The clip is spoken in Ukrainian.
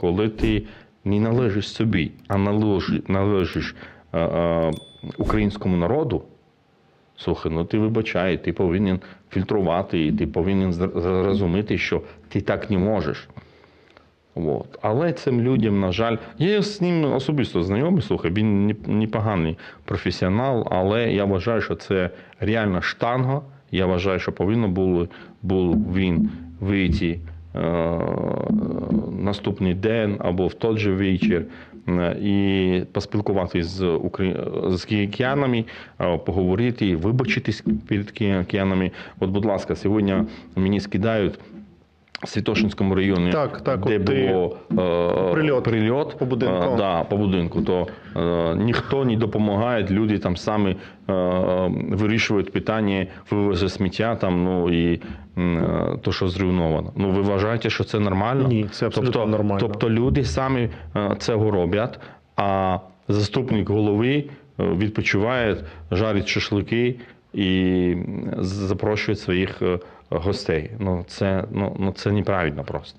коли ти не належиш собі, а належиш, належиш е, е, українському народу, слухай, ну ти вибачай, ти повинен фільтрувати, і ти повинен зрозуміти, що ти так не можеш. От. Але цим людям, на жаль, я з ним особисто знайомий, слухай, він не- непоганий професіонал, але я вважаю, що це реальна штанга. Я вважаю, що повинно було, був він вийти наступний день або в той же вечір е, і поспілкуватися з, Украї... з киянами, е, поговорити, вибачитись перед ки- киянами. От, будь ласка, сьогодні мені скидають Святошинському районі, Так, так, де було е, Прильот прильот по будинку. е, да, по будинку, то е, ніхто не допомагає, люди там самі е, вирішують питання вивозу сміття там, ну і е, то, що зруйновано. Ну ви вважаєте, що це нормально? Ні, це абсолютно тобто, нормально. Тобто люди самі е, цього роблять, а заступник голови е, відпочиває, жарить шашлики і запрошують своїх е, гостей. Ну це, ну, ну, це неправильно просто.